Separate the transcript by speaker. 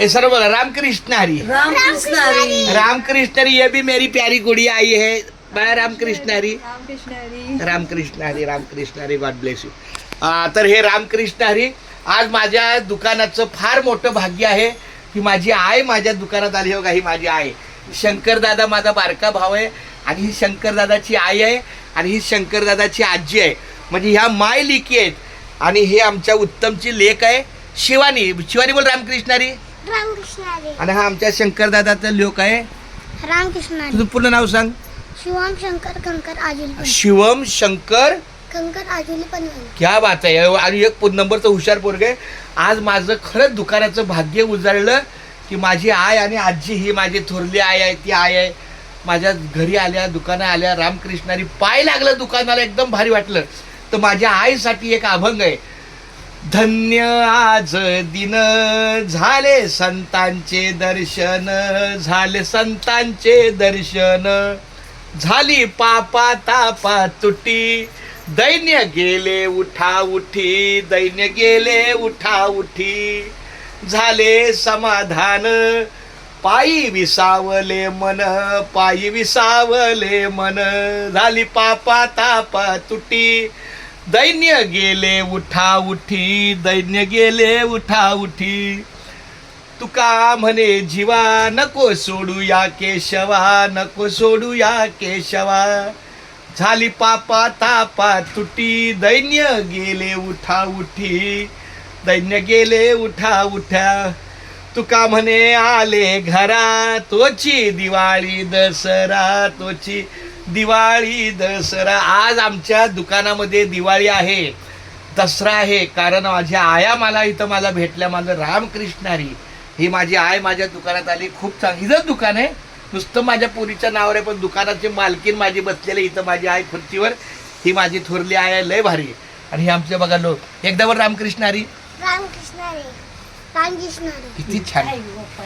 Speaker 1: ए सर्व बोला रामकृष्ण हरी
Speaker 2: रामकृष्ण हरी
Speaker 1: रामकृष्ण हरी ये भी मेरी प्यारी गुड़िया आई है. Bye Ramakrishna Hari
Speaker 2: Ramakrishna Hari
Speaker 1: Ramakrishna Hari Ramakrishna Hari God bless you तर हे रामकृष्ण हरी आज माझ्या दुकानाचं फार मोठं भाग्य आहे की माझी आई माझ्या दुकानात आली हो का ही माझी आई. शंकरदादा माझा बारका भाव आहे आणि ही शंकरदादाची आई आहे आणि ही शंकरदादाची आजी आहे. म्हणजे ह्या माय लिकी आहेत आणि हे आमच्या उत्तमची लेख आहे. शिवानी शिवानी बोल रामकृष्ण हरी
Speaker 3: रामकृष्ण हरी
Speaker 1: आणि हा आमच्या शंकरदादाचा लोक आहे.
Speaker 3: रामकृष्ण
Speaker 1: तुझं पूर्ण नाव सांग.
Speaker 3: शिवम शंकर कंकर आजुली पण.
Speaker 1: शिवम शंकर?
Speaker 3: कंकर आजुली पनवेल
Speaker 1: क्या बात आहे. आणि एक पु- नंबरचं हुशार पोरग आहे. आज माझं खरंच दुकानाचं भाग्य उजाळलं की माझी आय आणि आजी ही माझी थोरली आय आहे ती आय आहे. माझ्या घरी आल्या दुकानात आल्या रामकृष्णारी पाय लागलं दुकानाला एकदम भारी वाटलं. तर माझ्या आईसाठी एक अभंग आहे. धन्य आज दिन झाले संतांचे दर्शन झाले संतांचे दर्शन. झाली पापा तापा तुटी दैन्य गेले उठा उठी दैन्य गेले उठा उठी. झाले समाधान पायी विसावले मन पायी विसावले मन. झाली पापा तापा तुटी दैन्य गेले उठा उठी दैन्य गेले उठा उठी तुका म्हणे जीवा नको सोडू या केशवा नको सोडू या केशवा झाली पापा तापा तुटी दैन्य गेले उठा उठी दैन्य गेले उठा उठ्या तुका म्हणे आले घरा तोची दिवाळी दसरा तोची दिवाळी दसरा. आज आमच्या दुकानामध्ये दिवाळी आहे. दसरा आहे. कारण माझ्या आया मला इथं मला भेटल्या. माझं रामकृष्णारी ही माझी आय माझ्या दुकानात आली. खूप चांगली. हिचं दुकान आहे. नुसतं माझ्या पुरीच्या नावावर आहे पण दुकानाची मालकीन माझी बसलेली इथं माझी आई खुर्चीवर. ही माझी थोरली आय लय भारी आणि हे आमचे बघा लोक एकदा वर रामकृष्णारी किती छान.